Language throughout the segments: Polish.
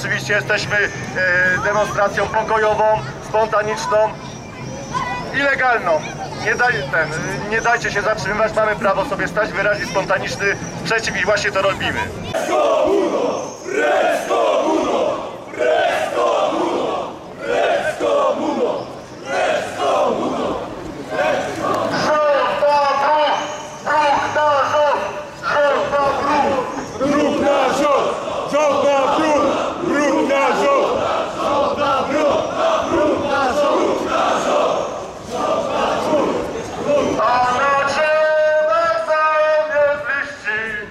Oczywiście jesteśmy e, demonstracją pokojową, spontaniczną i legalną. Nie, daj, ten, nie dajcie się zatrzymywać, mamy prawo sobie stać, wyrazić spontaniczny sprzeciw i właśnie to robimy. Rząd na bruk! Bruk na rząd! Rząd na bruk! Brud na rząd! Rząd na rząd! A na czele wzajemnie zliści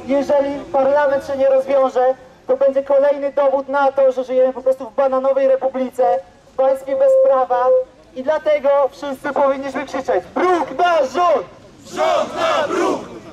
Jeżeli parlament się nie rozwiąże, to będzie kolejny dowód na to, że żyjemy po prostu w bananowej republice, w państwie bez prawa i dlatego wszyscy powinniśmy krzyczeć Bruk na rząd!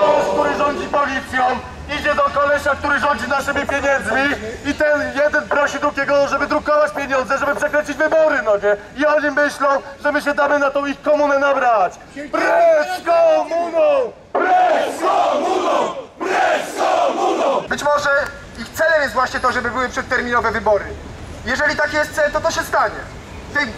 Koleś, który rządzi policją, idzie do kolesia, który rządzi naszymi pieniędzmi i ten jeden prosi drugiego, żeby drukować pieniądze, żeby przekręcić wybory, no nie? I oni myślą, że my się damy na tą ich komunę nabrać. Precz komuną! Precz komuną! Precz komuną! Być może ich celem jest właśnie to, żeby były przedterminowe wybory. Jeżeli taki jest cel, to to się stanie.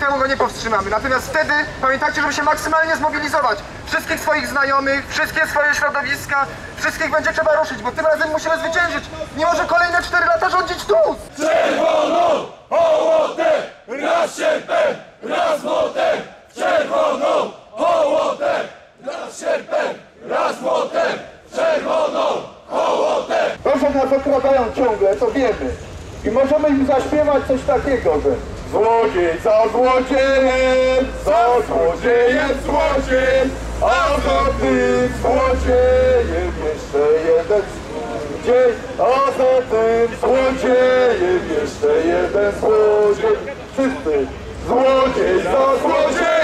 Tego go nie powstrzymamy. Natomiast wtedy pamiętajcie, żeby się maksymalnie zmobilizować. Wszystkich swoich znajomych, wszystkie swoje środowiska, wszystkich będzie trzeba ruszyć, bo tym razem musimy zwyciężyć. Nie może kolejne 4 lata rządzić Tusk! Czerwoną hołotę! Raz sierpem, raz młotem! Czerwoną hołotę! Raz sierpem, raz młotem! Czerwoną hołotę! Że nas okradają ciągle, to wiemy. I możemy im zaśpiewać coś takiego, że Złodziej za złodziejem, za złodziejem złodziej, a za tym złodziejem jeszcze jeden złodziej, a za tym złodziejem jeszcze jeden złodziej. Wszyscy złodziej za złodziejem,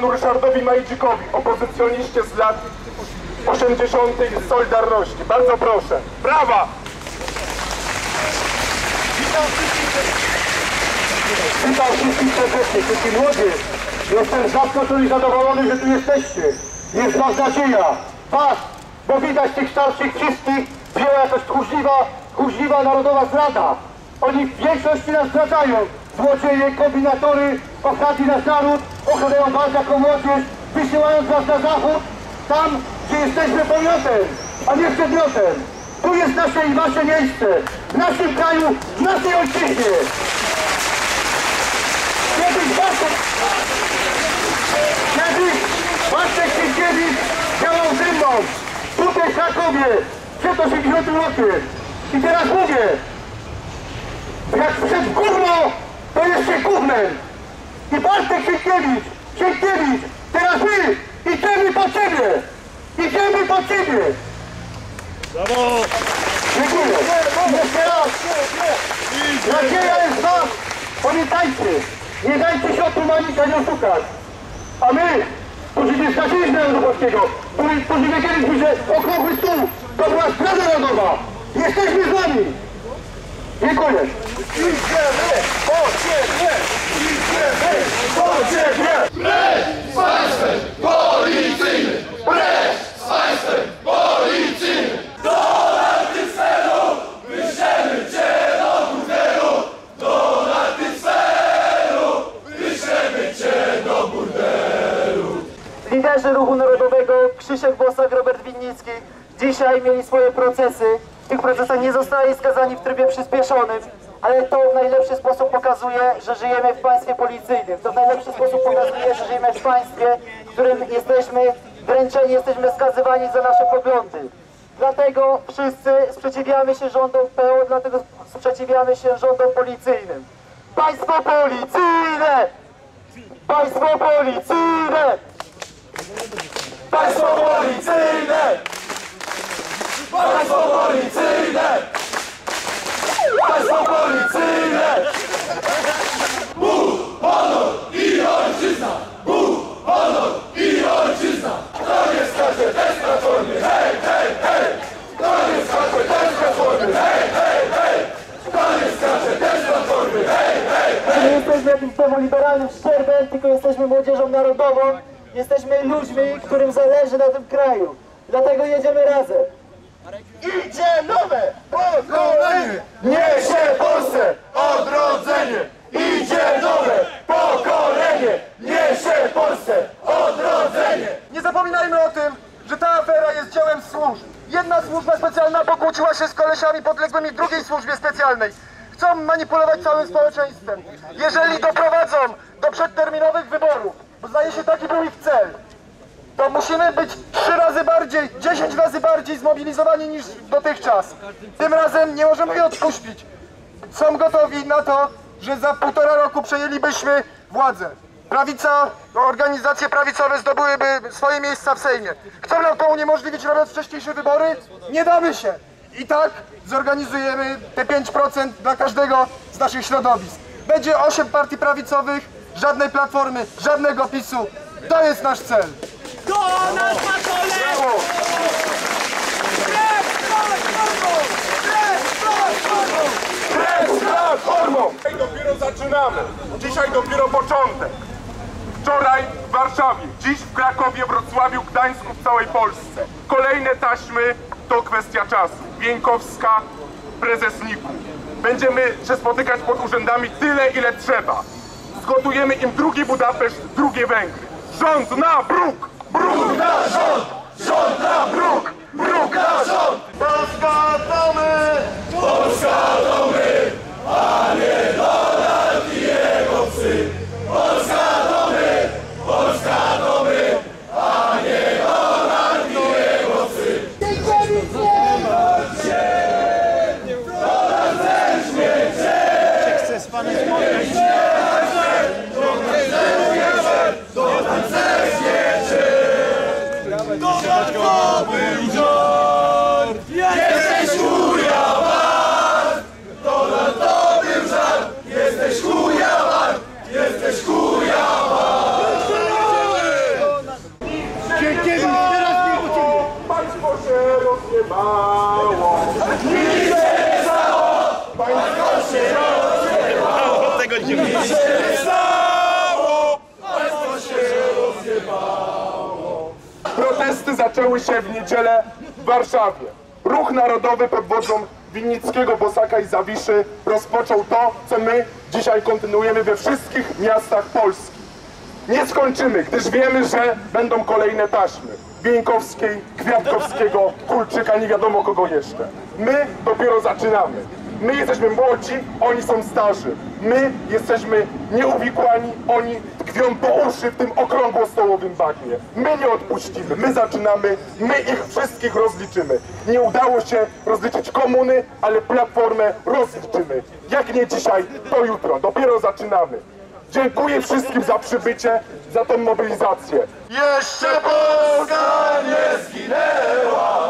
panu Ryszardowi Majdzikowi, opozycjoniście z lat 80. z Solidarności. Bardzo proszę. Brawa! Witam wszystkich serdecznie, wszystkich młodych. Jestem zaskoczony i zadowolony, że tu jesteście. Jest was nadzieja. Was, bo widać tych starszych wszystkich wzięła jakaś tchórzliwa, tchórzliwa narodowa zdrada. Oni w większości nas zdradzają. Złodzieje, kombinatory, okradli nasz naród, okradają was jako młodzież, wysyłając was na zachód, tam, gdzie jesteśmy pomiotem, a nie przedmiotem. Tu jest nasze i wasze miejsce, w naszym kraju, w naszej ojczyźnie. Kiedyś wasze... Kiedyś Wacek Sienkiewicz działał ze mną, tutaj w Krakowie, przed 80 rokiem. I teraz mówię, jak przed gówno, to jest się gównem. I Bartek Sienkiewicz, Sienkiewicz, teraz my idziemy po ciebie. Idziemy po ciebie. Dziękuję. I Jeszcze raz. Nadzieja jest w was. Pamiętajcie, nie dajcie się otumanić ani oszukać. A my, którzy nie straciliśmy narodu polskiego, którzy, wiedzieliśmy, że okrągły stół to była sprawa narodowa, jesteśmy z wami. Dziękuję. Idziemy po ciebie! Idziemy po ciebie! Policyjny! Precz z państwem policyjnym! Do Latysfelu! Wyślemy cię do burdelu! Do Latysfelu! Wyślemy cię do burdelu! Liderzy ruchu narodowego Krzysiek Bosak, Robert Winnicki dzisiaj mieli swoje procesy. Tych procesach nie zostali skazani w trybie przyspieszonym, ale to w najlepszy sposób pokazuje, że żyjemy w państwie policyjnym. To w najlepszy sposób pokazuje, że żyjemy w państwie, w którym jesteśmy dręczeni, jesteśmy skazywani za nasze poglądy. Dlatego wszyscy sprzeciwiamy się rządom PO, dlatego sprzeciwiamy się rządom policyjnym. Państwo policyjne! Państwo policyjne! Państwo policyjne! Państwo policyjne! Państwo policyjne! Bóg, honor i ojczyzna! Bóg, honor i ojczyzna! To nie skacze też platformy! Hej, hej, hej! To nie skacze też platformy! Hej, hej, hej! To nie skacze też platformy! Hej, hej! Nie jesteśmy jakimś demoliberalnym szczerbem, tylko jesteśmy młodzieżą narodową. Jesteśmy ludźmi, którym zależy na tym kraju. Dlatego jedziemy razem. Idzie nowe pokolenie! Niesie Polsce odrodzenie! Idzie nowe pokolenie! Niesie Polsce odrodzenie! Nie zapominajmy o tym, że ta afera jest dziełem służb. Jedna służba specjalna pokłóciła się z kolesiami podległymi drugiej służbie specjalnej. Chcą manipulować całym społeczeństwem. Jeżeli doprowadzą do przedterminowych wyborów, bo zdaje się taki był ich cel, to musimy być trzy razy bardziej, dziesięć razy bardziej zmobilizowani niż dotychczas. Tym razem nie możemy jej odpuścić. Są gotowi na to, że za półtora roku przejęlibyśmy władzę. Prawica, no, organizacje prawicowe zdobyłyby swoje miejsca w Sejmie. Chcą nam to uniemożliwić robiąc wcześniejsze wybory? Nie damy się. I tak zorganizujemy te 5% dla każdego z naszych środowisk. Będzie 8 partii prawicowych, żadnej platformy, żadnego PiSu. To jest nasz cel. Do nas patole! Platformą! Dzisiaj dopiero zaczynamy. Dzisiaj dopiero początek. Wczoraj w Warszawie, dziś w Krakowie, Wrocławiu, Gdańsku, w całej Polsce. Kolejne taśmy to kwestia czasu. Bieńkowska, prezes NIK-u. Będziemy się spotykać pod urzędami tyle, ile trzeba. Zgotujemy im drugi Budapeszt, drugie Węgry. Rząd na bruk! Bruk na rząd! Rząd na bruk! Bruk na rząd! Polska to my! Polska to my, a nie Donald i jego psy. Polska to my, Polska to my, a nie Donald i jego psy. Jesteś chuja wart! Donald to był żart! Jesteś chuja wart! Jesteś chuja wart! Państwo się rozjebało! Protesty zaczęły się w niedzielę w Warszawie. Ruch Narodowy pod wodzą Winnickiego, Bosaka i Zawiszy rozpoczął to, co my dzisiaj kontynuujemy we wszystkich miastach Polski. Nie skończymy, gdyż wiemy, że będą kolejne taśmy. Bieńkowskiej, Kwiatkowskiego, Kulczyka, nie wiadomo kogo jeszcze. My dopiero zaczynamy. My jesteśmy młodzi, oni są starzy. My jesteśmy nieuwikłani, oni tkwią po uszy w tym okrągłostołowym bagnie. My nie odpuścimy, my zaczynamy, my ich wszystkich rozliczymy. Nie udało się rozliczyć komuny, ale platformę rozliczymy. Jak nie dzisiaj, to jutro, dopiero zaczynamy. Dziękuję wszystkim za przybycie, za tę mobilizację. Jeszcze Polska nie zginęła!